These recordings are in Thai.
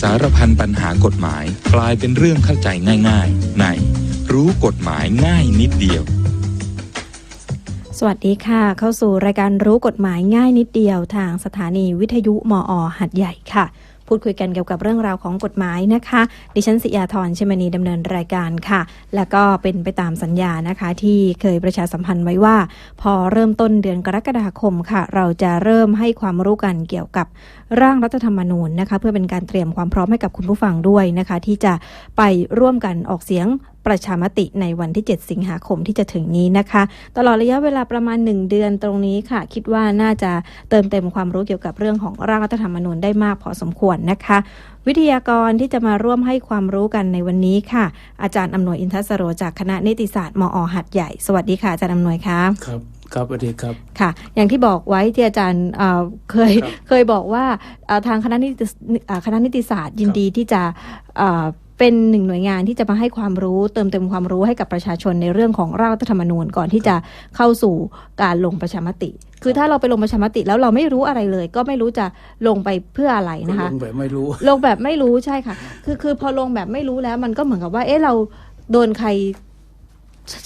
สารพันปัญหากฎหมายกลายเป็นเรื่องเข้าใจง่ายๆ ในรู้กฎหมายง่ายนิดเดียว สวัสดีค่ะ เข้าสู่รายการรู้กฎหมายง่ายนิดเดียว ทางสถานีวิทยุมอหัดใหญ่ค่ะ พูดคุยกันเกี่ยวกับเรื่องราวของกฎหมายนะคะ ดิฉันสิยาธรเชมณีดำเนินรายการค่ะ แล้วก็เป็นไปตามสัญญานะคะ ที่เคยประชาสัมพันธ์ไว้ว่า พอเริ่มต้นเดือนกรกฎาคมค่ะ เราจะเริ่มให้ความรู้กันเกี่ยวกับร่างรัฐธรรมนูญนะคะเพื่อเป็นการเตรียมความพร้อมให้กับคุณผู้ฟังด้วยนะคะที่จะไปร่วมกันออกเสียงประชามติในวันที่ 7 สิงหาคมที่จะถึงนี้นะคะ ตลอดระยะเวลาประมาณ 1 เดือนตรงนี้ค่ะ คิดว่าน่าจะเติมเต็มความรู้เกี่ยวกับเรื่องของร่างรัฐธรรมนูญได้มากพอสมควรนะคะ วิทยากรที่จะมาร่วมให้ความรู้กันในวันนี้ค่ะ อาจารย์อำนวยอินทศโรจากคณะนิติศาสตร์มอหัดใหญ่ สวัสดีค่ะอาจารย์อำนวยค่ะครับ ครับสวัสดีครับค่ะ อย่างที่บอกไว้ที่อาจารย์เอ่อเคยครับเคยบอกว่าเอ่อทางคณะนิติเอ่อคณะนิติศาสตร์ยินครับดีที่จะเอ่อเป็นหนึ่งหน่วยงานที่จะมาให้ความรู้เติมเต็มความรู้ให้กับประชาชนในเรื่องของร่างรัฐธรรมนูญก่อนที่จะเข้าสู่การลงประชามติ คือถ้าเราไปลงประชามติแล้วเราไม่รู้อะไรเลย ก็ไม่รู้จะลงไปเพื่ออะไรนะคะลงแบบไม่รู้ลงแบบไม่รู้ใช่ค่ะ คือคือพอลงแบบไม่รู้แล้วมันก็เหมือนกับว่าเอ๊ะเราโดนใคร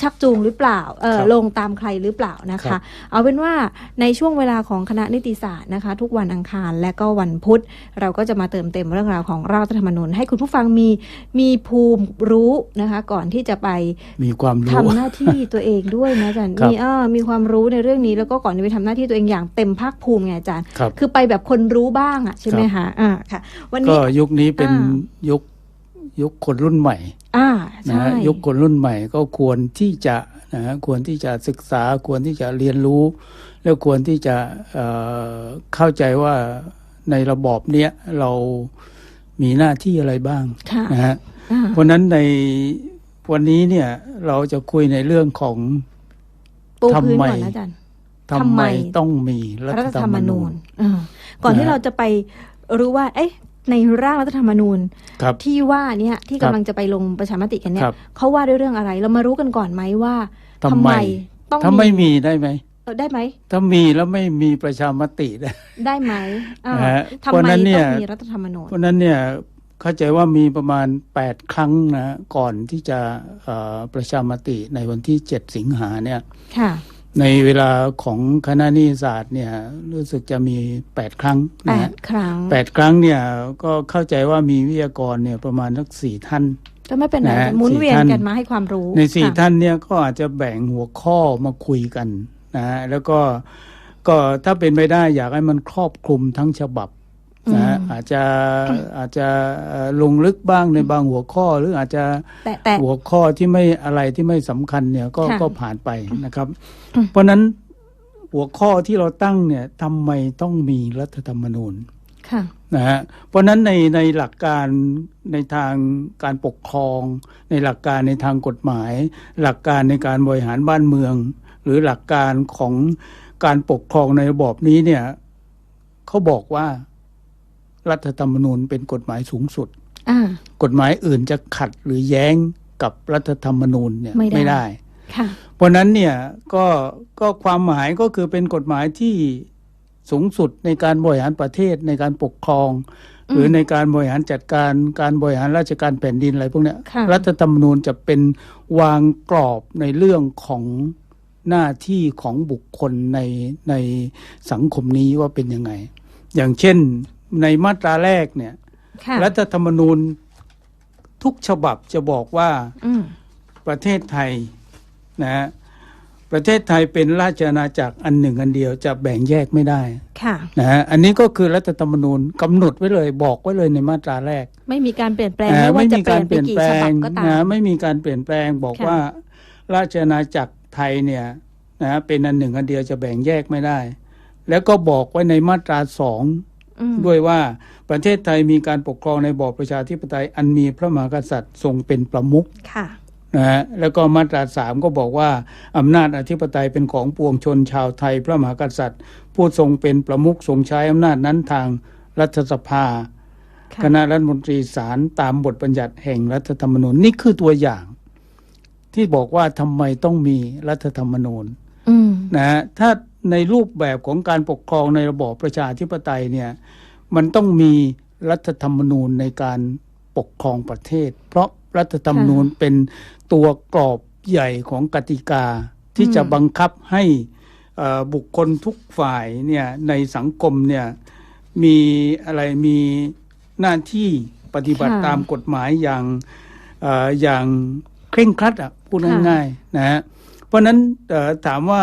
ชักจูงหรือเปล่าเออครับลงตามใครหรือเปล่านะครัคะบเอาเป็นว่าในช่วงเวลาของคณะนิติศาสตร์นะคะ ทุกวันอังคารและก็วันพุธ เราก็จะมาเติมเต็มเรื่องราวของร่างรัฐธรรมนูญให้คุณผู้ฟังมีมีภูมิรู้นะคะ ก่อนที่จะไปมีความรู้ทำหน้าที่ตัวเองด้วยนะอาจารย์ครับมีเออมีความรู้ในเรื่องนี้แล้วก็ก่อนที่ไปทำหน้าที่ตัวเองอย่างเต็มภาคภูมิไงอาจารย์ครับคือไปแบบคนรู้บ้างอะใช่ไหมคะอ่าค่ะ วันก็นี้ยุคนี้เป็นอ่ายุคยุคคนรุ่นใหม่อ่า นะใช่ฮะยุคคนรุ่นใหม่ก็ควรที่จะนะฮะควรที่จะศึกษาควรที่จะเรียนรู้ แล้วควรที่จะเอ่อเข้าใจว่าในระบอบเนี้ยเรามีหน้าที่อะไรบ้างค่ะนะฮะอ่าเพราะฉะนั้นในวันนี้เนี่ยเราจะคุยในเรื่องของปูพื้นทำไมก่อนนะอาจารย์ทำทำไมไมต้องมีรัรัฐฐธธรรรรมมนูนูญญอ่าก่อนนะที่เราจะไปรู้ว่า เอ๊ะ ในร่างรัฐธรรมนูญครับ ที่ว่าเนี่ยที่ครักำบลังจะไปลงประชามติกันเนี่คยรับเขาว่าด้วยเรื่องอะไร เรามารู้กันก่อนไหมว่าทำไม ต้องถ้าไม่มีได้ไหม เออได้ไหมถ้ามีแล้วไม่มีประชามตินะ ได้ไหมอ่านะฮะทำเพราะไมนั้นเนี่ต้อยงมีรัฐธรรมนูญเพราะฉะนั้นเนี่ยเข้าใจว่ามีประมาณ 8 ครั้งนะก่อนที่จะเอ่อประชามติในวันที่ 7 สิงหาเนี่ย ค่ะ ในเวลาของคณะนิติศาสตร์เนี่ยรู้สึกจะมี 8 ครั้งแปนะดฮะครั้ง แปดครั้งเนี่ยก็เข้าใจว่ามีวิทยากรเนี่ยประมาณสักสี่ท่าน ก็ไม่เป็นไรนะฮะหมุนเวียนสี่ท่าน กันมาให้ความรู้ในสี่ค่ะ ท่านเนี่ยก็อาจจะแบ่งหัวข้อมาคุยกันนะฮะแล้วก็ก็ถ้าเป็นไปได้อยากให้มันครอบคลุมทั้งฉบับ นะฮะอืมอาจจะอาจจะเอ่อลงลึกบ้างในบางหัวข้อหรืออาจจะแต่แต่หัวข้อที่ไม่อะไรที่ไม่สำคัญเนี่ยก็ค่ะก็ผ่านไปนะครับอืมเพราะฉะนั้นหัวข้อที่เราตั้งเนี่ยทำไมต้องมีรัฐธรรมนูญค่ะนะฮะเพราะฉะนั้นในในหลักการในทางการปกครอง ในหลักการในทางกฎหมาย หลักการในการบริหารบ้านเมือง หรือหลักการของการปกครองในระบอบนี้เนี่ยเขาบอกว่า รัฐธรรมนูญเป็นกฎหมายสูงสุดอ่ากฎหมายอื่นจะขัดหรือแย้งกับรัฐธรรมนูญเนี่ยไม่ได้ไม่ได้ค่ะเพราะฉะนั้นเนี่ยก็ก็ความหมายก็คือเป็นกฎหมายที่สูงสุดในการบริหารประเทศในการปกครองอืมหรือในการบริหารจัดการการบริหารราชการแผ่นดินอะไรพวกเนี้ยค่ะรัฐธรรมนูญจะเป็นวางกรอบในเรื่องของหน้าที่ของบุคคลในในสังคมนี้ว่าเป็นยังไง อย่างเช่น ในมาตราแรกเนี่ย ค่ะรัฐธรรมนูญทุกฉบับจะบอกว่าอืมประเทศไทยนะฮะประเทศไทยเป็นราชอาณาจักรอันหนึ่งอันเดียวจะแบ่งแยกไม่ได้ค่ะ นะฮะอันนี้ก็คือรัฐธรรมนูญกำหนดไว้เลยบอกไว้เลยในมาตราแรก ไม่มีการเปลี่ยนแปลงนะไม่ฮะว่าไม่จะมีเปลี่กายรนเปไปลี่ยนกี่แปลฉบังบก็ตานะมไม่มีการเปลี่ยนแปลงบอกค่ะ ว่า ราชอาณาจักรไทยเนี่ยนะฮะเป็นอันหนึ่งอันเดียวจะแบ่งแยกไม่ได้ แล้วก็บอกไว้ในมาตราสองอืม ด้วยว่าประเทศไทยมีการปกครองในบอบประชาธิปไตยอันมีพระมหากษัตริย์ทรงเป็นประมุขค่ะนะฮะแล้วก็มาตราสามก็บอกว่า อำนาจอธิปไตยเป็นของปวงชนชาวไทย พระมหากษัตริย์ ผู้ทรงเป็นประมุขทรงใช้อำนาจนั้นทางรัฐสภาค่ะคณะรัฐมนตรีศาลตามบทบัญญัติแห่งรัฐธรรมนูญนี่คือตัวอย่าง ที่บอกว่าทำไมต้องมีรัฐธรรมนูญอืมนะฮะถ้า ในรูปแบบของการปกครองในระบอบประชาธิปไตยเนี่ยมันต้องมีรัฐธรรมนูญในการปกครองประเทศ เพราะรัฐธรรมนูญเป็นตัวกรอบใหญ่ของกติกาที่จะบังคับให้เอ่อบุคคลทุกฝ่ายเนี่ยในสังคมเนี่ยมีอะไรมีหน้าที่ปฏิบัติค่ะตามกฎหมายอย่างเอ่ออย่างเคร่งครัดอะพูดค่ะง่ายๆนะฮะเพราะฉะนั้นเอ่อถามว่า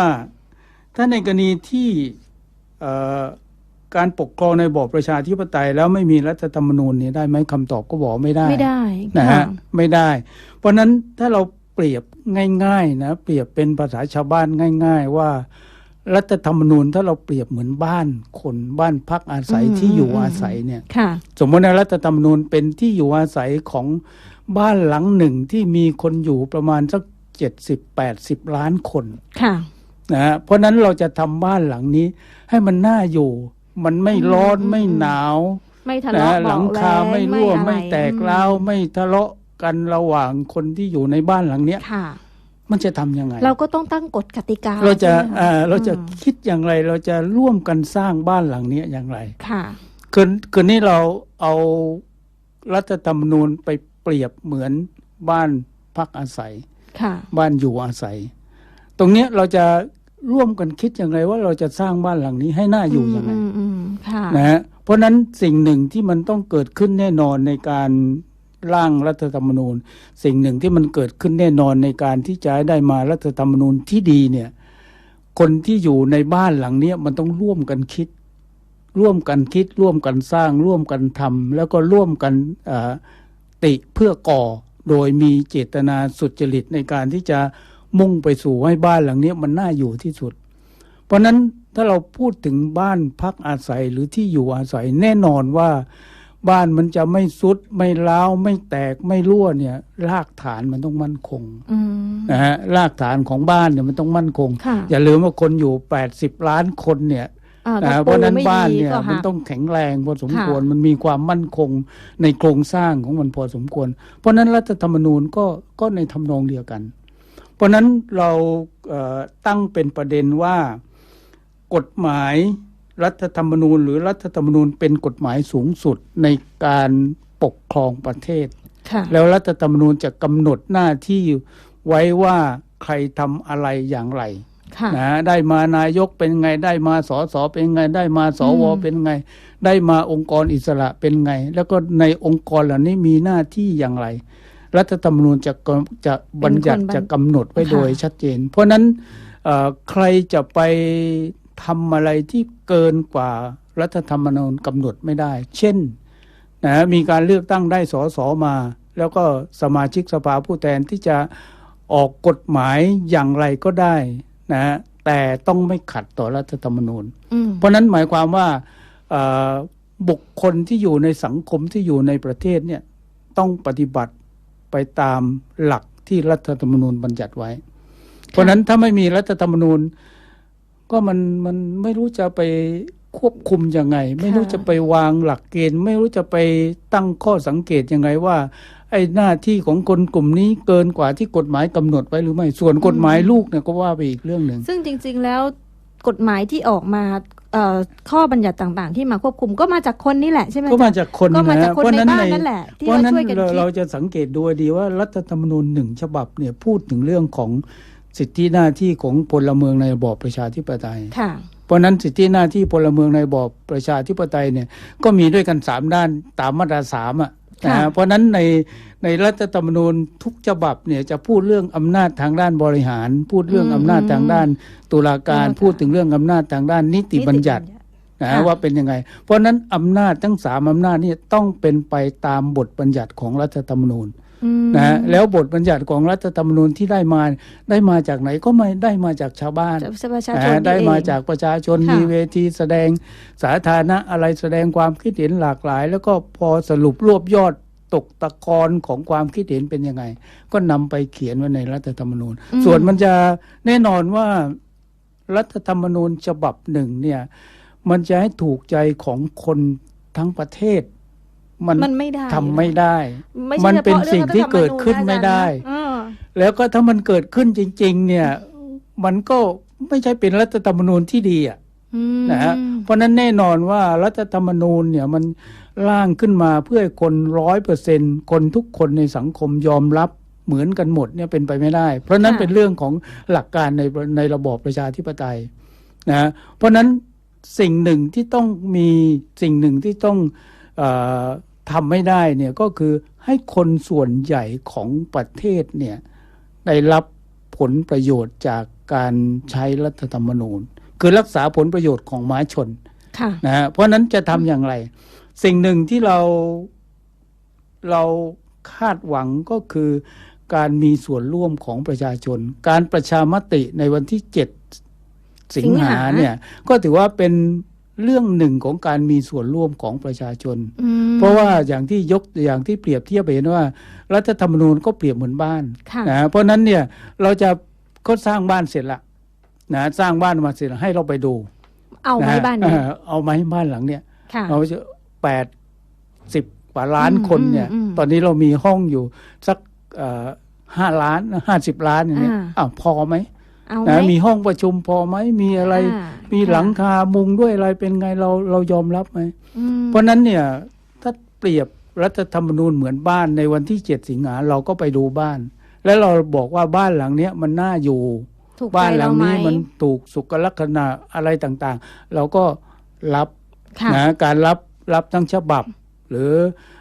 ถ้าในกรณีที่เอ่อการปกครองในระบอบประชาธิปไตย แล้วไม่มีรัฐธรรมนูญเนี่ยได้ไหมคำตอบก็บอกไม่ได้ไม่ได้นะค่ะฮะไม่ได้ เพราะฉะนั้นถ้าเราเปรียบง่ายๆนะเปรียบเป็นภาษาชาวบ้านง่าย ๆ ว่า รัฐธรรมนูญถ้าเราเปรียบเหมือนบ้านคนบ้านพักอาศัยอืมที่อยู่อืมอาศัยเนี่ยค่ะสมมติในรัฐธรรมนูญเป็นที่อยู่อาศัยของบ้านหลังหนึ่งที่มีคนอยู่ประมาณสักเจ็ดสิบแปดสิบล้านคนค่ะ นะฮะเพราะฉะนั้นเราจะทำบ้านหลังนี้ ให้มันน่าอยู่ มันไม่ร้อนอืมไม่หนาวไม่ทะนะเลาะฮะหเบาลังแวคางไม่รั่วอะรไม่แตกอืมร้าวไม่ทะเลาะกันระหว่างคนที่อยู่ในบ้านหลังเนี้ย ค่ะ มันจะทำยังไง เราก็ต้องตั้งกฎกติกาเราจะใช่ไหมคเอ่อเราจะอืมคิดอย่างไร เราจะร่วมกันสร้างบ้านหลังเนี้ยอย่างไรค่ะ คืนคืนนี้เราเอารัฐธรรมนูญไปเปรียบเหมือนบ้านพักอาศัย ค่ะ บ้านอยู่อาศัย ตรงเนี้ยเราจะ ร่วมกันคิดอย่างไรว่าเราจะสร้างบ้านหลังนี้ให้น่าอยู่ยังไงมอืมค่ะนะฮะเพราะฉะนั้นสิ่งหนึ่งที่มันต้องเกิดขึ้นแน่นอนในการร่างรัฐธรรมนูญ สิ่งหนึ่งที่มันเกิดขึ้นแน่นอนในการที่จะให้ได้มารัฐธรรมนูญที่ดีเนี่ย คนที่อยู่ในบ้านหลังเนี้ยมันต้องร่วมกันคิด ร่วมกันคิด ร่วมกันสร้าง ร่วมกันทำแล้วก็ร่วมกันเอ่อติเพื่อก่อโดยมีเจตนาสุจริตในการที่จะ มุ่งไปสู่ให้บ้านหลังเนี้ยมันน่าอยู่ที่สุด เพราะฉะนั้นถ้าเราพูดถึงบ้านพักอาศัยหรือที่อยู่อาศัยแน่นอนว่าบ้านมันจะไม่สุดไม่ร้าวไม่แตกไม่รั่วเนี่ย รากฐานมันต้องมั่นคงอืมนะฮะรากฐานของบ้านเนี่ยมันต้องมั่นคงค่ะอย่าลืมว่าคนอยู่80ล้านคนเนี่ยอ่านะถ้เพราะฉะนั้นปูไม่บ้านดีเนี่ยก็มันหักต้องแข็งแรงพอสมค่ะควรมันมีความมั่นคงในโครงสร้างของมันพอสมควร เพราะฉะนั้นรัฐธรรมนูญก็ก็ในทำนองเดียวกัน เพราะฉะนั้นเราเอ่อตั้งเป็นประเด็นว่ากฎหมายรัฐธรรมนูญ หรือรัฐธรรมนูญเป็นกฎหมายสูงสุดในการปกครองประเทศค่ะแล้วรัฐธรรมนูญจะกำหนดหน้าที่ไว้ว่าใครทำอะไรอย่างไรค่ะนะได้มานายกเป็นไงได้มาสอสอเป็นไงได้มาสวอืมเป็นไง ได้มาองค์กรอิสระเป็นไง แล้วก็ในองค์กรเหล่านี้มีหน้าที่อย่างไร รัฐธรรมนูญจะกำจะบัญญัติจะกำหนดไว้โดยชัดเจน เพราะฉะนั้นเอ่อใครจะไปทำอะไรที่เกินกว่ารัฐธรรมนูญกำหนดไม่ได้ เช่นนะมีการเลือกตั้งได้สอสอมา แล้วก็สมาชิกสภาผู้แทนที่จะออกกฎหมายอย่างไรก็ได้นะฮะแต่ต้องไม่ขัดต่อรัฐธรรมนูญอืมเพราะนั้นหมายความว่าเอ่อบุคคลที่อยู่ในสังคมที่อยู่ในประเทศเนี่ยต้องปฏิบัติ ไปตามหลักที่รัฐธรรมนูญบัญญัติไว้ เพราะฉะนั้นถ้าไม่มีรัฐธรรมนูญ ก็มันมันไม่รู้จะไปควบคุมยังไง ไม่รู้จะไปวางหลักเกณฑ์ ไม่รู้จะไปตั้งข้อสังเกตยังไงว่า ไอ้หน้าที่ของคนกลุ่มนี้เกินกว่าที่กฎหมายกำหนดไว้หรือไม่ส่วนกฎหมายลูกเนี่ยก็ว่าไปอีกเรื่องหนึ่งซึ่งจริง ๆ แล้วกฎหมายที่ออกมาเอ่อ ข้อบัญญัติต่างๆ ที่มาควบคุมก็มาจากคนนี่แหละใช่ไหมก็มาจ๊ะจากคนก็มาจากะคนเพราะในฉะบ้านนั่นแหละที่เพราะเราฉะนั้นช่วยกันเราคิดเราจะสังเกตดูดีว่ารัฐธรรมนูญหนึ่งฉบับเนี่ยพูดถึงเรื่องของสิทธิหน้าที่ของพลเมืองในระบอบประชาธิปไตยค่ะเพราะฉะนั้นสิทธิหน้าที่พลเมืองในระบอบประชาธิปไตยเนี่ยก็มีด้วยกันสามด้านตามมาตราสามอะ นะค่ะฮะเพราะฉะนั้นในในรัฐธรรมนูญทุกฉบับเนี่ยจะพูดเรื่องอำนาจทางด้านบริหาร พูดเรื่องอืมอำนาจทางด้านตุลาการตุลาการ พูดถึงเรื่องอำนาจทางด้านนิติบัญญัตินะค่ะว่าเป็นยังไง เพราะฉะนั้นอำนาจทั้งสามอำนาจนี่ต้องเป็นไปตามบทบัญญัติของรัฐธรรมนูญอืม นะฮะแล้วบทบัญญัติของรัฐธรรมนูญที่ได้มาได้มาจากไหนก็ไม่ได้มาจากชาวบ้านจากประชานะชนฮะได้นี่เองมาจากประชาชนค่ะมีเวทีแสดงสาธารณะอะไรแสดงความคิดเห็นหลากหลาย แล้วก็พอสรุปรวบยอดตกตะกอนของความคิดเห็นเป็นยังไง ก็นำไปเขียนไว้ในรัฐธรรมนูญอืมส่วนมันจะแน่นอนว่ารัฐธรรมนูญฉบับหนึ่งเนี่ยมันจะให้ถูกใจของคนทั้งประเทศ มันมันไม่ได้ทำไม่ได้ไม่ใช่มันเป็นฉพาะสิ่งที่เกิดขึ้นรื่องไม่ได้รัฐธรรมนูญนะอาจารย์นะเออแล้วก็ถ้ามันเกิดขึ้นจริง ๆ เนี่ย มันก็ไม่ใช่เป็นรัฐธรรมนูญที่ดีอะอืมนะฮะเพราะฉะนั้นแน่นอนว่ารัฐธรรมนูญเนี่ยมันร่างขึ้นมาเพื่อให้คนร้อยเปอร์เซ็นคนทุกคนในสังคมยอมรับเหมือนกันหมดเนี่ยเป็นไปไม่ได้ เพราะฉะนั้นค่ะเป็นเรื่องของหลักการในในระบอบประชาธิปไตยนะเพราะฉะนั้นสิ่งหนึ่งที่ต้องมีสิ่งหนึ่งที่ต้องเออ ทำไม่ได้เนี่ยก็คือให้คนส่วนใหญ่ของประเทศเนี่ยได้รับผลประโยชน์จากการใช้รัฐธรรมนูญ คือรักษาผลประโยชน์ของม้าชนค่ะนะฮะเพราะฉะนั้นจะทำอย่างไร สิ่งหนึ่งที่เราเราคาดหวังก็คือการมีส่วนร่วมของประชาชน การประชามติในวันที่เจ็ดสิงหาสิงหาเนี่ยก็ถือว่าเป็น เรื่องหนึ่งของการมีส่วนร่วมของประชาชนอืมเพราะว่าอย่างที่ยกอย่างที่เปรียบเทียบไปเห็นว่า รัฐธรรมนูญก็เปรียบเหมือนบ้านค่ะนะเพราะฉะนั้นเนี่ยเราจะก็สร้างบ้านเสร็จละนะสร้างบ้านมาเสร็จแล้วให้เราไปดู เอาไหมะบ้านนี้เออเอาไหมบ้านหลังเนี่ยค่ะเราจะแปดสิบกว่าล้านอืมคนเนี่ยอืมอืมตอนนี้เรามีห้องอยู่สักห้าล้านห้าสิบล้านอย่างเนี้ยอ่าอ้าวพอไหม เอาไหมนะมีห้องประชุมพอไหมมีอะไรอ่ามีหลังคามุงด้วยอะไรเป็นไงเราเรายอมรับไหม อืมเพราะฉะนั้นเนี่ยถ้าเปรียบรัฐธรรมนูญเหมือนบ้านในวันที่เจ็ดสิงหาเราก็ไปดูบ้าน แล้วเราบอกว่าบ้านหลังเนี้ยมันน่าอยู่ ถูกใจบ้านหลัเรางไหมนี้มันถูกสุขลักษณะอะไรต่างๆ เราก็รับค่ะ นะการรับรับทั้งฉบับ หรือเอ่อเอ่อ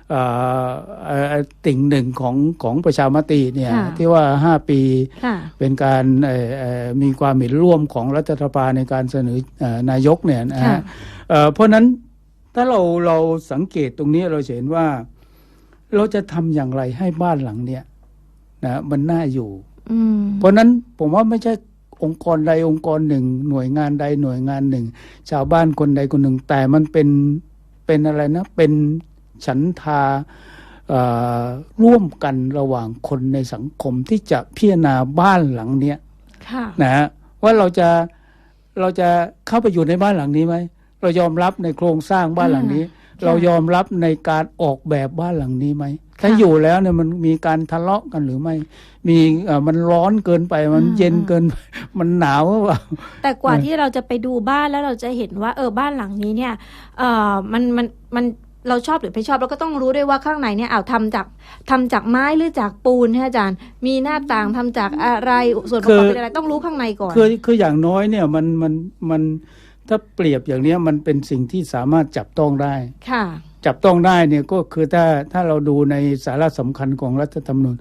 ติ่งหนึ่งของของประชามติเนี่ยค่ะที่ว่าห้าปีค่ะเป็นการเอ่อเอ่อมีความเห็นร่วมของรัฐสภาในการเสนอเอ่อนายกเนี่ยนะค่ะฮะเอ่อเพราะฉะนั้นถ้าเราเราสังเกตตรงนี้เราจะเห็นว่าเราจะทำอย่างไรให้บ้านหลังเนี่ยนะมันน่าอยู่อืมเพราะฉะนั้นผมว่าไม่ใช่องค์กรใดองค์กรหนึ่ง หน่วยงานใดหน่วยงานหนึ่ง ชาวบ้านคนใดคนหนึ่ง แต่มันเป็นเป็นอะไรนะ เป็น ฉันทาเอ่อร่วมกันระหว่างคนในสังคมที่จะพิจารณาบ้านหลังเนี้ยค่ะนะฮะว่าเราจะเราจะเข้าไปอยู่ในบ้านหลังนี้ไหมเรายอมรับในโครงสร้างบ้านหลังนี้ะเรายอมรับในการออกแบบบ้านหลังนี้ไหมถ้าค่ะอยู่แล้วเนี่ยมันมีการทะเลาะกันหรือไม่ มีเอ่อมันร้อนเกินไปมันอืมเย็นเกินไปมันหนาวหรือเปล่าแต่กว่าเออที่เราจะไปดูบ้านแล้วเราจะเห็นว่า เออบ้านหลังนี้เนี่ยเออมันมันมัน เราชอบหรือไม่ชอบเราก็ต้องรู้ด้วยว่าข้างในเนี่ยเอาทำจากทำจากไม้หรือจากปูนฮะอาจารย์ มีหน้าต่างทำจากอะไรส่วนประกอบเป็นอะไรต้องรู้ข้างในก่อนคือคืออย่างน้อยเนี่ยมันมันมันถ้าเปรียบอย่างเนี้ยมันเป็นสิ่งที่สามารถจับต้องได้ค่ะ จับต้องได้เนี่ยก็คือถ้าถ้าเราดูในสาระสำคัญของรัฐธรรมนูญ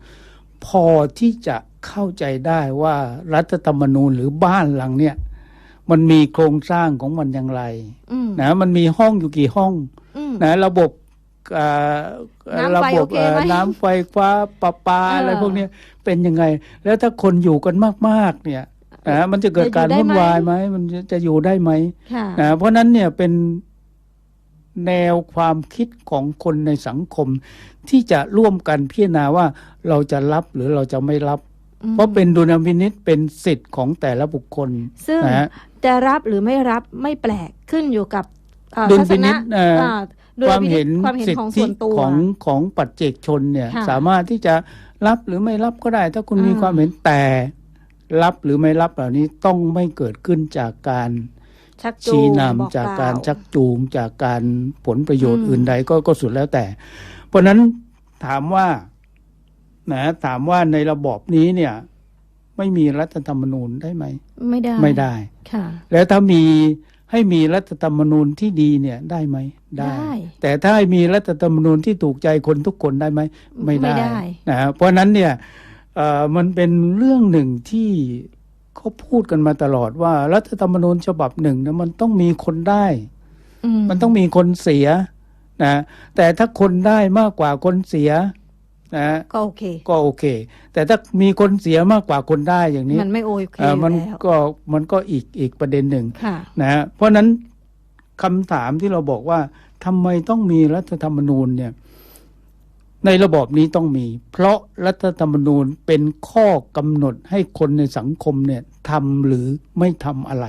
พอที่จะเข้าใจได้ว่ารัฐธรรมนูญหรือบ้านหลังเนี่ยมันมีโครงสร้างของมันอย่างไรอืมนะมันมีห้องอยู่กี่ห้องอืม นะระบบเอ่อน้ำระไฟบโอบเคเอ่อไหมน้ำไฟฟ้าประปาเออออะไรพวกเนี้ยเป็นยังไง แล้วถ้าคนอยู่กันมาก ๆ เนี่ยนะมันจะเกิดการจะอยู่ได้วุ่นไหมวายไหมมันจะจะอยู่ได้ไหมค่ะนะเพราะฉะนั้นเนี่ยเป็นแนวความคิดของคนในสังคม ที่จะร่วมกันพิจารณาว่าเราจะรับหรือเราจะไม่รับอืมเพราะเป็นดุลพินิษเป็นสิทธิ์ของแต่ละบุคคล ซึ่งนะฮะจะรับหรือไม่รับไม่แปลกขึ้นอยู่กับเอ่อ ดุลทัศพินินะษเอ่ออ่าดุลความพินิเห็จนความเห็นสิทของธิส่วนตัว ของของปัจเจกชนเนี่ยค่ะสามารถที่จะรับหรือไม่รับก็ได้ ถ้าคุณอ่ามีมีความเห็นแต่ รับหรือไม่รับเหล่านี้ต้องไม่เกิดขึ้นจากการชักจูชี้งนบอกำจากล่วการชักจูงจากการผลประโยชน์อืมอื่นใดก็ก็สุดแล้วแต่ เพราะฉะนั้นถามว่านะถามว่าในระบอบนี้เนี่ย ไม่มีรัฐธรรมนูญได้ไหม ไม่ได้ไม่ได้ ค่ะ แล้วถ้ามี ให้มีรัฐธรรมนูญที่ดีเนี่ยได้ไหมได้ แต่ถ้าให้มีรัฐธรรมนูญที่ถูกใจคนทุกคนได้ไหมไม่ได้นะฮะเพราะฉะนั้นเนี่ยเอ่อมันเป็นเรื่องหนึ่งที่เขาพูดกันมาตลอดว่า รัฐธรรมนูญฉบับหนึ่งนะมันต้องมีคนได้อืมันต้องมีคนเสียนะแต่ถ้าคนได้มากกว่าคนเสีย นะก็โอเค ก็โอเค แต่ถ้ามีคนเสียมากกว่าคนได้อย่างนี้ มันไม่โอเคเอ่ออยู่มันแล้วก็มันก็อีกอีกประเด็นหนึ่งค่ะนะฮะเพราะฉะนั้นคำถามที่เราบอกว่าทำไมต้องมีรัฐธรรมนูญเนี่ย ในระบอบนี้ต้องมี เพราะรัฐธรรมนูญเป็นข้อกำหนดให้คนในสังคมเนี่ยทำหรือไม่ทำอะไร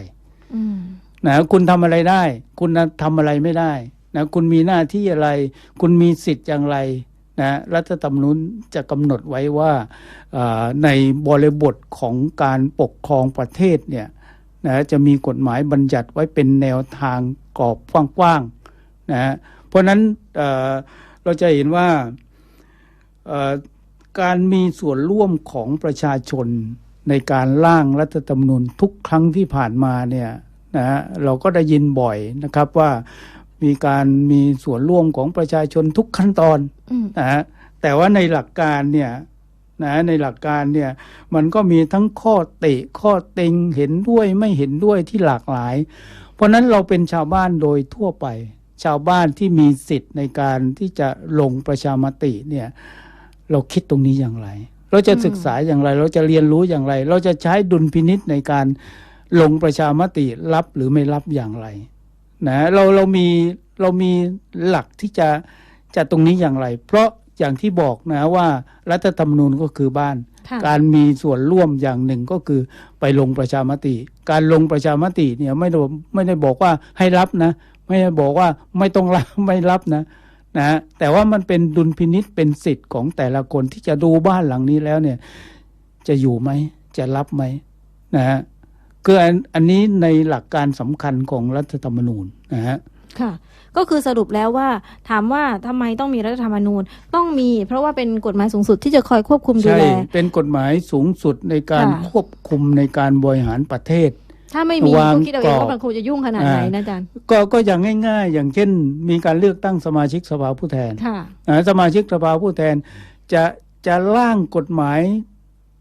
อืมนะคุณทำอะไรได้ คุณทำอะไรไม่ได้นะคุณมีหน้าที่อะไร คุณมีสิทธิ์อย่างไร นะรัฐธรรมนูญจะกำหนดไว้ว่าในบริบทของการปกครองประเทศเนี่ยนะจะมีกฎหมายบัญญัติไว้เป็นแนวทางกรอบกว้างๆนะเพราะนั้นเเราจะเห็นว่าการมีส่วนร่วมของประชาชนในการร่างรัฐธรรมนูญทุกครั้งที่ผ่านมาเนี่ยนะเราก็ได้ยินบ่อยนะครับว่ามีการมีส่วนร่วมของประชาชนทุกขั้นตอน นะฮะแต่ว่าในหลักการเนี่ยนะในหลักการเนี่ยมันก็มีทั้งข้อติข้อติงเห็นด้วยไม่เห็นด้วยที่หลากหลาย เพราะนั้นเราเป็นชาวบ้านโดยทั่วไป ชาวบ้านที่มีสิทธิ์ในการที่จะลงประชามติเนี่ยเราคิดตรงนี้อย่างไร เราจะศึกษาอย่างไร เราจะเรียนรู้อย่างไร เราจะใช้ดุลพินิษในการลงประชามติรับหรือไม่รับอย่างไรนะเราเรามีเรามีหลักที่จะ จะตรงนี้อย่างไร เพราะอย่างที่บอกนะว่ารัฐธรรมนูญก็คือบ้านค่ะการมีส่วนร่วมอย่างหนึ่งก็คือไปลงประชามติ การลงประชามติเนี่ยไม่ได้ไม่ได้บอกว่าให้รับนะ ไม่ได้บอกว่าไม่ต้องรับไม่รับนะนะแต่ว่ามันเป็นดุลพินิษเป็นสิทธิ์ของแต่ละคนที่จะดูบ้านหลังนี้แล้วเนี่ยจะอยู่ไหมจะรับไหมนะฮะคืออันอันนี้ในหลักการสำคัญของรัฐธรรมนูญนะฮะ ค่ะ ก็คือสรุปแล้วว่าถามว่าทำไมต้องมีรัฐธรรมนูญต้องมี เพราะว่าเป็นกฎหมายสูงสุดที่จะคอยควบคุมดูใช่แล เป็นกฎหมายสูงสุดในการค่ะควบคุมในการบริหารประเทศ ถ้าไม่มีวางก็คิดเอาเองกรอบว่ามันคงจะยุ่งขนาดไหนนะอาจารย์ก็ก็อย่างง่าย ๆ อย่างเช่น มีการเลือกตั้งสมาชิกสภาผู้แทนค่ะนะสมาชิกสภาผู้แทน จะจะร่างกฎหมาย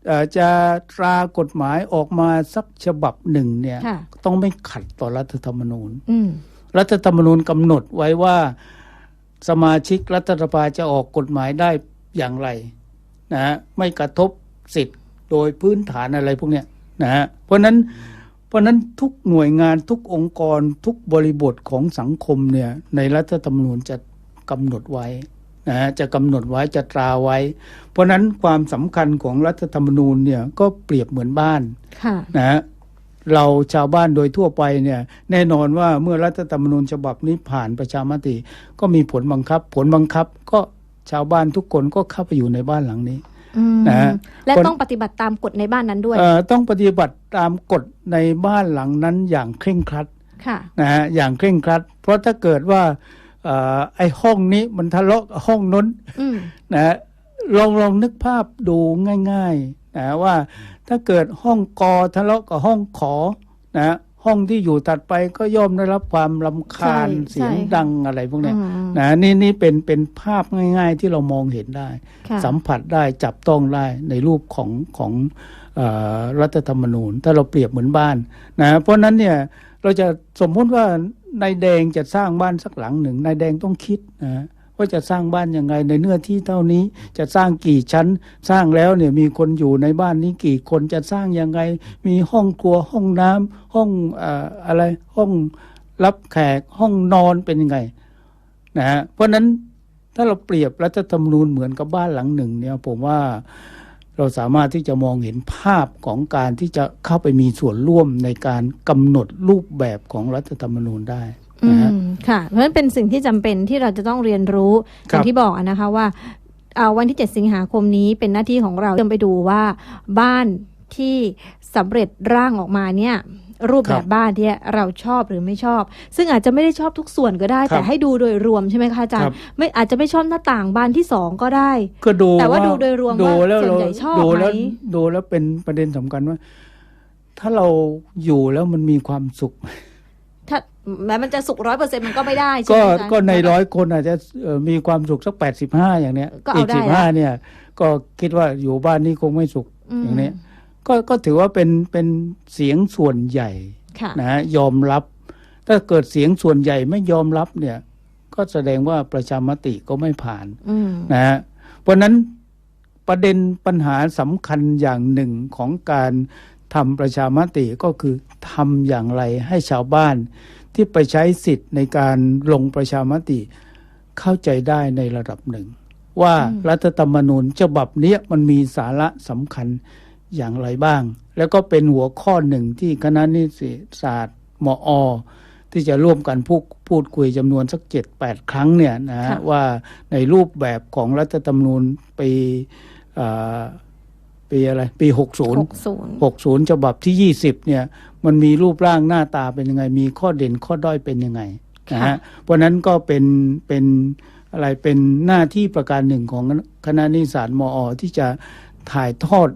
เอ่อจะตรากฎหมายออกมาสักฉบับหนึ่งเนี่ยค่ะต้องไม่ขัดต่อรัฐธรรมนูญอืม รัฐธรรมนูญกำหนดไว้ว่าสมาชิกรัฐสภาจะออกกฎหมายได้อย่างไรนะฮะไม่กระทบสิทธิ์โดยพื้นฐานอะไรพวกเนี้ยนะฮะเพราะฉะนั้นเพราะฉะนั้นทุกหน่วยงานทุกองค์กรทุกบริบทของสังคมเนี่ยในรัฐธรรมนูญจะกำหนดไว้นะฮะจะกำหนดไว้จะตราไว้ เพราะฉะนั้นความสำคัญของรัฐธรรมนูญเนี่ยก็เปรียบเหมือนบ้านค่ะนะฮะ เราชาวบ้านโดยทั่วไปเนี่ยแน่นอนว่าเมื่อรัฐธรรมนูญฉบับนี้ผ่านประชามติ ก็มีผลบังคับ ผลบังคับก็ชาวบ้านทุกคนก็เข้าไปอยู่ในบ้านหลังนี้อืมนะฮะและคนต้องปฏิบัติตามกฎในบ้านนั้นด้วยเอ่อต้องปฏิบัติตามกฎในบ้านหลังนั้นอย่างเคร่งครัดค่ะนะฮะอย่างเคร่งครัด เพราะถ้าเกิดว่าเอ่อไอ้ห้องนี้มันทะเลาะกับห้องน้นอืมนะฮะลองลองนึกภาพดูง่าย ๆ นะว่าถ้าเกิดห้องกอทะเลาะกับห้องขอนะห้องที่อยู่ถัดไปก็ย่อมได้รับความลำคาญใช่เสียงใช่ค่ะดังอะไรพวกเนี้ยอืมนะนี่นี่เป็นเป็นภาพง่าย ๆ ที่เรามองเห็นได้ค่ะสัมผัสได้จับต้องได้ในรูปของของเออรัฐธรรมนูญ ถ้าเราเปรียบเหมือนบ้านนะเพราะฉะนั้นเนี่ยเราจะสมมุติว่านายแดงจะสร้างบ้านสักหลังหนึ่งนายแดงต้องคิดนะ ว่าจะสร้างบ้านยังไงในเนื้อที่เท่านี้จะสร้างกี่ชั้น สร้างแล้วเนี่ยมีคนอยู่ในบ้านนี้กี่คนจะสร้างยังไง มีห้องครัวห้องน้ำห้องเอ่อะไรห้องรับแขกห้องนอนเป็นยังไงนะฮะเพราะนั้นถ้าเราเปรียบรัฐธรรมนูญเหมือนกับบ้านหลังหนึ่งเนี่ยผมว่าเราสามารถที่จะมองเห็นภาพของการที่จะเข้าไปมีส่วนร่วมในการกำหนดรูปแบบของรัฐธรรมนูญได้ นะฮะมค่ะ เพราะฉะนั้นเป็นสิ่งที่จำเป็นที่เราจะต้องเรียนรู้อครัย่าบงที่บอกอะนะคะว่าเอ่อวันที่ 7 สิงหาคมนี้เป็นหน้าที่ของเราเดินไปดูว่าบ้านที่สำเร็จร่างออกมาเนี่ย รูปแบบบ้านที่เราชอบหรือไม่ชอบ ซึ่งอาจจะไม่ได้ชอบทุกส่วนก็ได้แต่ให้ดูโดยรวมใช่ไหมคะอาจารครัย์บ ไม่อาจจะไม่ชอบหน้าต่างบานที่สองก็ได้ ก็ดูแต่ว่าดูโดยรวมดูว่าแล้วส่วนใหญ่ชอบดูแล้วไหม ดูแล้วเป็นประเด็นสำคัญว่า ถ้าเราอยู่แล้วมันมีความสุขถ้า แม้มันจะสุกร้อยเปอร์เซ็นต์มันก็ไม่ได้ใช่ก็ไหมอาจารย์ ก็ในร้อยคนอาจจะเอ่อมีความสุขสักแปดสิบห้าอย่างเนี้ยก็เอาอีกได้สิบละห้าเนี่ย ก็คิดว่าอยู่บ้านนี้คงไม่สุข มอย่างเนี้ย ก็ก็ถือว่าเป็นเป็นเสียงส่วนใหญ่ค่ะ นะฮะยอมรับ ถ้าเกิดเสียงส่วนใหญ่ไม่ยอมรับเนี่ย ก็แสดงว่าประชามติก็ไม่ผ่าน อืม นะฮะเพราะฉะนั้นประเด็นปัญหาสำคัญอย่างหนึ่งของการทำประชามติก็คือทำอย่างไรให้ชาวบ้าน ที่ไปใช้สิทธิ์ในการลงประชามติเข้าใจได้ในระดับหนึ่ง ว่าอืมรัฐธรรมนูญฉบับเนี้ยมันมีสาระสำคัญอย่างไรบ้าง แล้วก็เป็นหัวข้อหนึ่งที่คณะนิติศาสตร์มอที่จะร่วมกันพูดพูดคุยจำนวนสักเจ็ดแปดครั้งเนี่ยนะฮะค่ะว่าในรูปแบบของรัฐธรรมนูญปี ปีอะไร ปีหกศูนย์หกศูนย์หกศูนย์ฉบับที่ยี่สิบเนี่ย มันมีรูปร่างหน้าตาเป็นยังไง มีข้อเด่นข้อด้อยเป็นยังไงนะฮะเพราะนั้นก็เป็นเป็นอะไรเป็นหน้าที่ประการหนึ่งของคณะนิสสารมอ ที่จะถ่ายทอด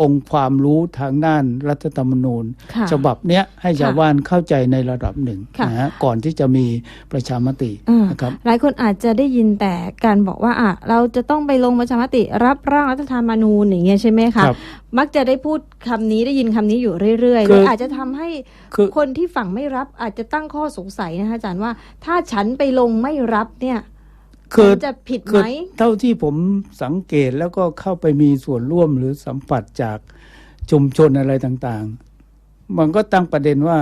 องค์ความรู้ทางด้านรัฐธรรมนูญค่ะฉบับเนี้ยให้ชาวค่ะบ้านเข้าใจในระดับหนึ่งค่ะนะฮะก่อนที่จะมีประชามติอืมนะครับหลายคนอาจจะได้ยินแต่การบอกว่าอะเราจะต้องไปลงประชามติรับร่างรัฐธรรมนูญอย่างเงี้ยใช่ไหมคะครับมักจะได้พูดคำนี้ได้ยินคำนี้อยู่เรื่อยๆคืเลอยอาจจะทำให้คือคนที่ฝั่งไม่รับอาจจะตั้งข้อสงสัยนะคะอาจารย์ว่า ถ้าฉันไปลงไม่รับเนี่ย คือฉันจะผิดคืไหอมเท่าที่ผมสังเกตแล้วก็เข้าไปมีส่วนร่วมหรือสัมผัสจากชุมชนอะไรต่างๆ มันก็ตั้งประเด็นว่า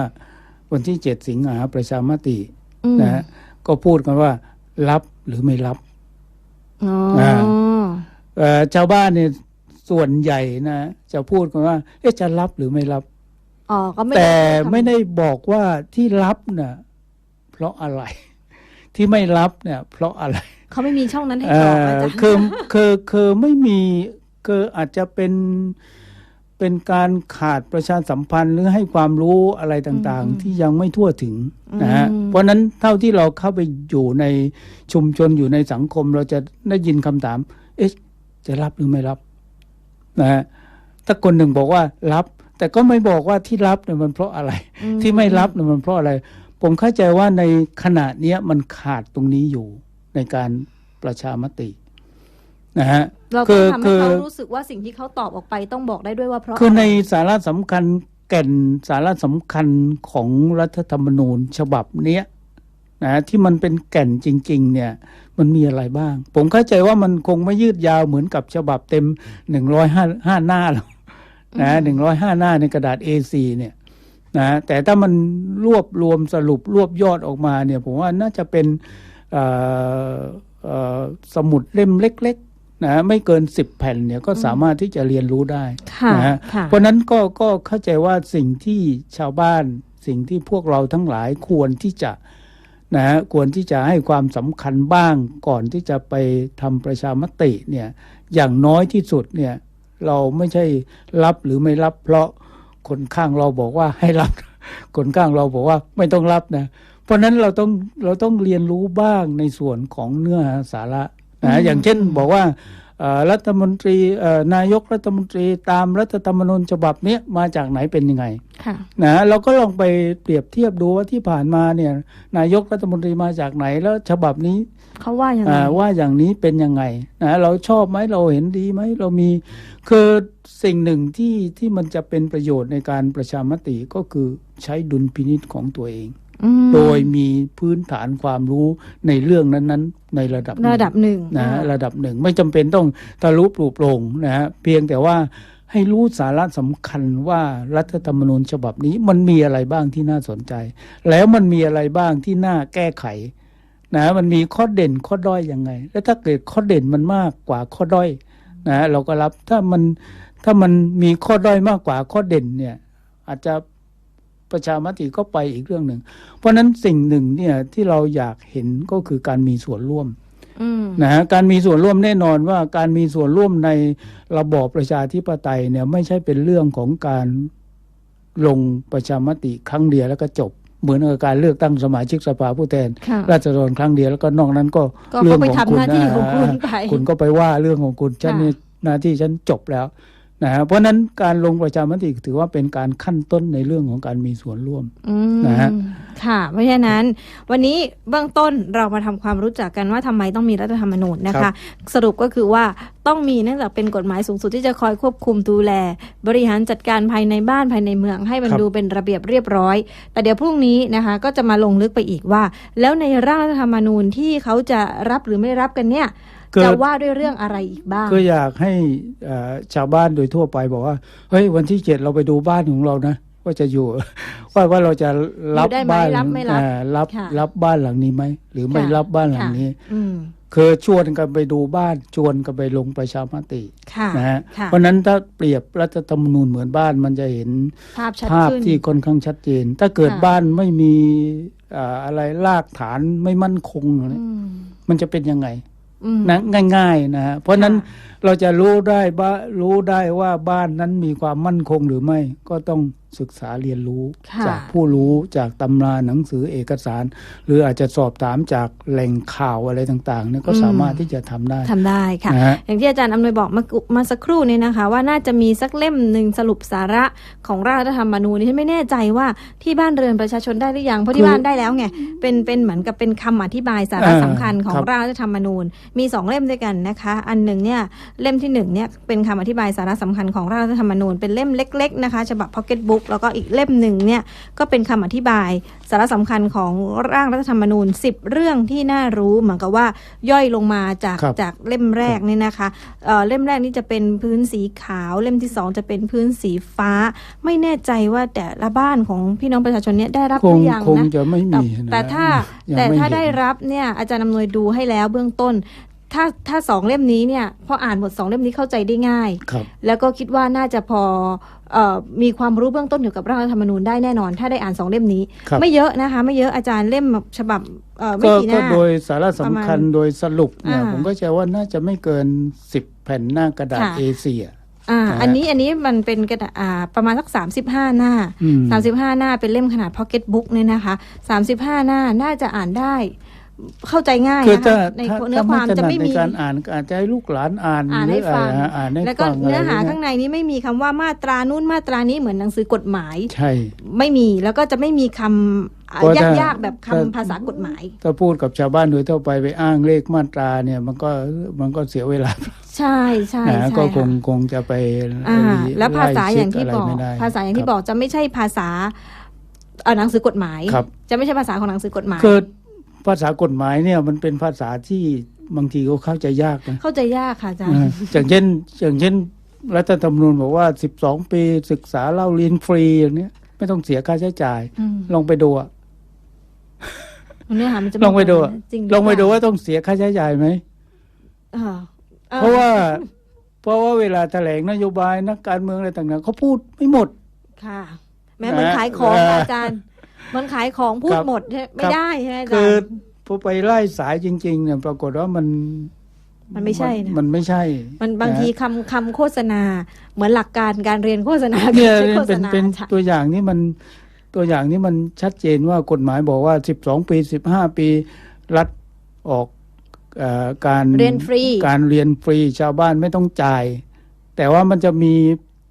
วันที่เจ็ดสิงหาประชามติอืมนะฮะก็พูดกันว่า รับหรือไม่รับอ๋ออาเอ่อชาวบ้านเนี่ยส่วนใหญ่นะจะพูดกันว่า เอ๊ะจะรับหรือไม่รับอ๋อก็ไม่แต่ด้ทำไม่ได้บอกว่าที่รับน่ะเพราะอะไร ที่ไม่รับเนี่ย เพราะอะไรเขาไม่มีช่องนั้นให้เอ่กรอกออาจารย์คือคือคือไม่มีคืออาจจะเป็นเป็นการขาดประชาสัมพันธ์หรือให้ความรู้อะไรต่างอืมๆที่ยังไม่ทั่วถึงนะฮะอืมเพราะฉะนั้นเท่าที่เราเข้าไปอยู่ในชุมชนอยู่ในสังคม เราจะได้ยินคำถาม เอ๊ะ จะรับหรือไม่รับนะฮะถ้าคนหนึ่งบอกว่ารับ แต่ก็ไม่บอกว่าที่รับเนี่ยมันเพราะอะไรอืที่ไม่รับเนี่ยมันเพราะอะไร ผมเข้าใจว่าในขณะเนี้ยมันขาดตรงนี้อยู่ในการประชามตินะฮะเราคืต้องอทำให้คือเขารู้สึกว่าสิ่งที่เขาตอบออกไปต้องบอกได้ด้วยว่าเพราะคือในะไรสาระสำคัญแก่นสาระสำคัญของรัฐธรรมนูญฉบับเนี้ยนะที่มันเป็นแก่นจริง ๆ เนี่ย มันมีอะไรบ้าง ผมเข้าใจว่ามันคงไม่ยืดยาวเหมือนกับฉบับเต็มหนึ่งร้อยห้าห้าหน้าหรอกนะหนึ่งร้อยห้าหน้าในกระดาษ A4 เนี่ย นะแต่ถ้ามันรวบรวมสรุปรวบยอดออกมาเนี่ยผมว่าน่าจะเป็นเอ่อเอ่อสมุดเล่มเล็กๆนะไม่เกินสิบแผ่นเนี่ยก็สามารถที่จะเรียนรู้ได้ค่ะนะฮะค่ะเพราะฉะนั้นก็ก็เข้าใจว่าสิ่งที่ชาวบ้านสิ่งที่พวกเราทั้งหลายควรที่จะนะฮะควรที่จะให้ความสำคัญบ้างก่อนที่จะไปทำประชามติเนี่ยอย่างน้อยที่สุดเนี่ยเราไม่ใช่รับหรือไม่รับเพราะ คนข้างเราบอกว่าให้รับ คนข้างเราบอกว่าไม่ต้องรับนะ เพราะนั้นเราต้องเราต้องเรียนรู้บ้างในส่วนของเนื้อสาระ นะมอย่างเช่นบอกว่าเอ่อรัฐมนตรีเอ่อนายกรัฐมนตรีตามรัฐธรรมนูญฉบับเนี้ยมาจากไหนเป็นยังไงค่ะนะเราก็ลองไปเปรียบเทียบดูว่าที่ผ่านมาเนี่ย นายกรัฐมนตรีมาจากไหนแล้วฉบับนี้เขาว่ายังไงอ่าว่าอย่างนี้เป็นยังไงนะเราชอบไหมเราเห็นดีไหมเรามีคือสิ่งหนึ่งที่ที่มันจะเป็นประโยชน์ในการประชามติก็คือใช้ดุลพินิษของตัวเองอืม โดยมีพื้นฐานความรู้ในเรื่องนั้นๆ ในระดับหนึ่งระดับหนึ่งนะอ่าฮะระดับหนึ่ง ไม่จำเป็นต้องทะลุปลุกโปร่งนะฮะเพียงแต่ว่าให้รู้สาระสำคัญว่ารัฐธรรมนูญฉบับนี้มันมีอะไรบ้างที่น่าสนใจ แล้วมันมีอะไรบ้างที่น่าแก้ไขนะมันมีข้อเด่นข้อด้อยยังไง แล้วถ้าเกิดข้อเด่นมันมากกว่าข้อด้อยนะเราก็รับถ้ามันถ้ามันมีข้อด้อยมากกว่าข้อเด่นเนี่ยอาจจะ ประชามติก็ไปอีกเรื่องหนึ่ง เพราะฉะนั้นสิ่งหนึ่งเนี่ยที่เราอยากเห็นก็คือการมีส่วนร่วมอืมนะฮะการมีส่วนร่วมแน่นอนว่าการมีส่วนร่วมในระบอบประชาธิปไตยเนี่ยไม่ใช่เป็นเรื่องของการลงประชามติครั้งเดียวแล้วก็จบ เหมือนกับการเลือกตั้งสมาชิกสภาผู้แทนค่ะราษฎรครั้งเดียวแล้วก็นอกนั้นก็ก็เรื่เขาไปของทำคุณหน้าที่ของคุณอ่าไปคุณก็ไปว่าเรื่องของคุณฉันค่ะนี่หน้าที่ฉันจบแล้ว นะฮะเพราะฉะนั้นการลงประชามติถือว่าเป็นการขั้นต้นในเรื่องของการมีส่วนร่วมอืมนะฮะค่ะ เพราะฉะนั้นวันนี้เบื้องต้นเรามาทำความรู้จักกันว่าทำไมต้องมีรัฐธรรมนูญนะคะ สรุปก็คือว่าต้องมีเนื่องจากเป็นกฎหมายสูงสุดที่จะคอยควบคุมดูแล บริหารจัดการภายในบ้านภายในเมือง ให้มันครับดูเป็นระเบียบเรียบร้อย แต่เดี๋ยวพรุ่งนี้นะคะ ก็จะมาลงลึกไปอีกว่า แล้วในร่างรัฐธรรมนูญที่เขาจะรับหรือไม่รับกันเนี่ยเกิด จะว่าด้วยเรื่องอะไรอีกบ้าง ก็อยากให้เอ่อชาวบ้านโดยทั่วไปบอกว่า เฮ้ยวันที่เจ็ดเราไปดูบ้านของเรานะว่าจะอยู่ว่าว่าเราจะรับอยู่ได้ไหมบ้านรับไม่รับเอ่อรับค่ะรับบ้านหลังนี้ไหมหรือไม่ค่ะรับบ้านหลังค่ะนี้อืมคือชวนกันไปดูบ้านชวนกันไปลงประชามติค่ะนะฮะค่ะเพราะฉะนั้นถ้าเปรียบรัฐธรรมนูญเหมือนบ้านมันจะเห็นภาพชัดภาพขึ้นที่ค่อนข้างชัดเจน ถ้าเกิดค่ะบ้านไม่มีเอ่ออะไรรากฐานไม่มั่นคงเนี่ยอืมมันจะเป็นยังไงอืม นะง่าย ๆนะฮะเพราะฉะนั้นค่ะเราจะรู้ได้บ้ารู้ได้ว่าบ้านนั้นมีความมั่นคงหรือไม่ก็ต้อง ศึกษาเรียนรู้ค่ะจากผู้รู้จากตำราหนังสือเอกสาร หรืออาจจะสอบถามจากแหล่งข่าวอะไรต่างๆเนี่ยก็สามารถที่จะทำได้ทำได้ค่ะนะฮะอย่างที่อาจารย์อำนวยบอกมากุมาสักครู่นี้นะคะ ว่าน่าจะมีสักเล่มหนึ่งสรุปสาระของร่างรัฐธรรมนูญนี่ฉันไม่แน่ใจว่าที่บ้านเรือนประชาชนได้หรือยังเพราะคืที่อบ้านได้แล้วไงเป็นเป็นเหมือนกับเป็นคำอธิบายสาระอ่าสำคัญของครับร่างรัฐธรรมนูญ มีสองเล่มด้วยกันนะคะ อันหนึ่งเนี่ยเล่มที่หนึ่งเนี่ยเป็นคำอธิบายสาระสำคัญของร่างรัฐธรรมนูญเป็นเล่มเล็ก ๆนะคะ ฉบับพ็อกเก็ตบุ๊กแล้วก็อีกเล่มหนึ่งเนี่ยก็เป็นคำอธิบายสาระสำคัญของร่างรัฐธรรมนูญ 10 เรื่องที่น่ารู้เหมือนกับว่าย่อยลงมาจากครับจากเล่มแรกเนี่ยนะคะเอ่อเล่มแรกนี่จะเป็นพื้นสีขาว เล่มที่สองจะเป็นพื้นสีฟ้า ไม่แน่ใจว่าแต่ละบ้านของพี่น้องประชาชนเนี่ยได้รับคหงรือยังคงนะจะไม่แต่มีนะแต่ถ้ายังแต่ม่ถ้าเห็นได้รับเนี่ยอาจารย์อำนวยดูให้แล้วเบื้องต้น ถ้าถ้าสองเล่มนี้เนี่ยพออ่านหมดสองเล่มนี้เข้าใจได้ง่าย ครับ แล้วก็คิดว่าน่าจะพอเออมีความรู้เบื้องต้นเกี่ยวกับร่างรัฐธรรมนูญได้แน่นอน ถ้าได้อ่านสองเล่มนี้ ครับ ไม่เยอะนะคะ ไม่เยอะอาจารย์เล่มฉบับเอ่อไม่ก็กี่หก็น้า โดยสาระสำคัญประมาณโดยสรุปเนี่ยอ่าผมก็จะว่าน่าจะไม่เกินสิบแผ่นหน้ากระดาษ ค่ะ A4 อะ อ่านะฮะ อันนี้อันนี้มันเป็นกระดาษอ่าประมาณสักสามสิบห้าหน้า อืมสามสิบห้าหน้าเป็นเล่มขนาดพ็อกเก็ตบุ๊กเนี่ยนะคะสามสิบห้าหน้าน่าจะอ่านได้ เข้าใจง่ายคือนะถ้าคะในถ้าเนื้อถ้าคไม่วามถจะนัดไม่ในมี การอ่านอาจจะให้ลูกหลานอ่านอ่านให้รือฟังอะไรฮะอ่านให้แล้วก็ฟังอะไรเนื้อหาย่ยข้างในนี้ไม่มีคำว่ามาตรานู่นมาตรานี้เหมือนหนังสือกฎหมาย ใช่ ไม่มีแล้วก็จะไม่มีคำอะเพราะถ้ายากๆแบบคำถ้า ภาษากฎหมาย ถ้าพูดกับชาวบ้านโดยทั่วไปไปอ้างเลขมาตราเนี่ยมันก็มันก็เสียเวลาใช่ใช่นะใช่ก็คงค่ะคงจะไปอ่าไแล้วภาษาไล่อย่างที่เช็คะไรบอกไม่ได้ภาษาอย่างที่ครับบอกจะไม่ใช่ภาษาเอ่อหนังสือกฎหมาย ครับ จะไม่ใช่ภาษาของหนังสือกฎหมาย คือ ภาษากฎหมายเนี่ยมันเป็นภาษาที่บางทีก็เข้าใจยากนะเข้าใจยากค่ะอาจารย์อ่าอย่างเช่นอย่างเช่นรัฐธรรมนูญบอกว่า 12 ปีศึกษาเล่าเรียนฟรีอย่างเนี้ย ไม่ต้องเสียค่าใช้จ่ายอืมลองไปดูอะเนื้อหามันจะลองไปดูอะจริงหรืลองไปเปดูว่าต้องเสียค่าใช้จ่ายไหมอ่าอ่เพราะว่า เพราะว่าเวลาแถลงนโยบายนักการเมืองอะไรต่างๆเขาพูดไม่หมด ค่ะ แม้เหมือนขายของเออค่ะอาจารย์เห มันขายของพูดครับหมดใช่ไม่ครับได้ใช่ไหมอาจาคืรอย์ พอไปไล่สายจริง ๆ เนี่ย ปรากฏว่ามันมันไม่ใช่นะ มันไม่ใช่มันบางทีนะคำคำโฆษณา เหมือนหลักการการเรียนโฆษณาเนี่ยการใช้โฆษเป็นณาเป็นค่ะตัวอย่างนี้มันตัวอย่างนี้มันชัดเจนว่ากฎหมายบอกว่า12ปี15ปี รัฐออกเออการ เรียนฟรี การเรียนฟรีชาวบ้านไม่ต้องจ่าย แต่ว่ามันจะมี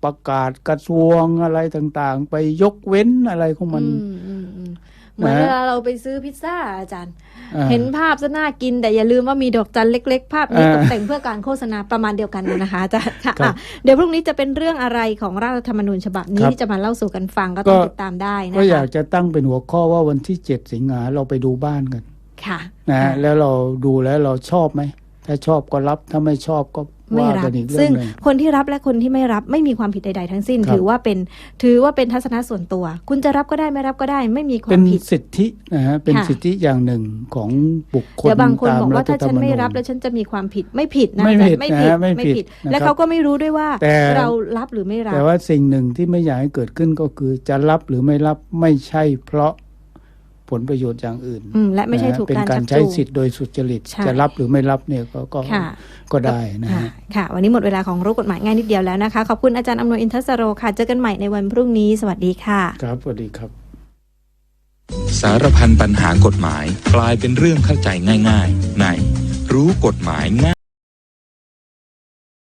ประกาศกระทรวงอะไรต่างๆ ไปยกเว้นอะไรของมันอืมอืมอืมเหมือนนะเวลาเราไปซื้อพิซซ่าอาจารย์อ่าเห็นภาพซะน่ากิน แต่อย่าลืมว่ามีดอกจันเล็ก ๆ ภาพนี้อ่าตกแต่งเพื่อการโฆษณาประมาณเดียวกันนะคะอาจารย์ค่ะครับอะเดี๋ยวพรุ่งนี้จะเป็นเรื่องอะไรของร่างรัฐธรรมนูญฉบับนี้ครับที่จะมาเล่าสู่กันฟังก็ต้องก็ติดตามได้นะก็อยาคะกจะตั้งเป็นหัวข้อว่าวันที่7สิงหาเราไปดูบ้านกัน ค่ะนะค่ะแล้วเราดูแล้วเราชอบไหมถ้าชอบก็รับถ้าไม่ชอบก็ ไม่ว่ารักับนอีกเรื่ซึ่องงหนึ่งคนที่รับและคนที่ไม่รับไม่มีความผิดใด ๆ ทั้งสิ้นครับถือว่าเป็นถือว่าเป็นทัศนะส่วนตัว คุณจะรับก็ได้ไม่รับก็ได้ ไม่มีควาเป็มนผิดสิทธินะฮะเป็นค่ะสิทธิอย่างหนึ่งของบุคคลเดี๋ยวบางคนตามบอกรัว่าฐถ้าธรฉัรนมไม่นูญรับแล้วฉันจะมีความผิดไม่ผิดนะไม่ผิดไม่ผิดนะไม่ผิดนะครับและเขาก็ไม่รู้ด้วยว่าแต่เรารับหรือไม่รับ แต่ว่าสิ่งหนึ่งที่ไม่อยากให้เกิดขึ้นก็คือจะรับหรือไม่รับไม่ใช่เพราะ ผลประโยชน์อย่างอื่นอืมและไม่ใช่นะฮะถูกเป็นการการชักใช้จูงสิทธิ์โดยสุจริตใช่จะรับหรือไม่รับเนี่ยก็ก็ค่ะก็ได้นะค่ะฮะค่ะ วันนี้หมดเวลาของรู้กฎหมายง่ายนิดเดียวแล้วนะคะ ขอบคุณอาจารย์อำนวยอินทศโรค่ะ เจอกันใหม่ในวันพรุ่งนี้ สวัสดีค่ะ ครับสวัสดีครับ สารพันปัญหากฎหมาย กลายเป็นเรื่องเข้าใจง่าย ๆ ในรู้กฎหมายง่าย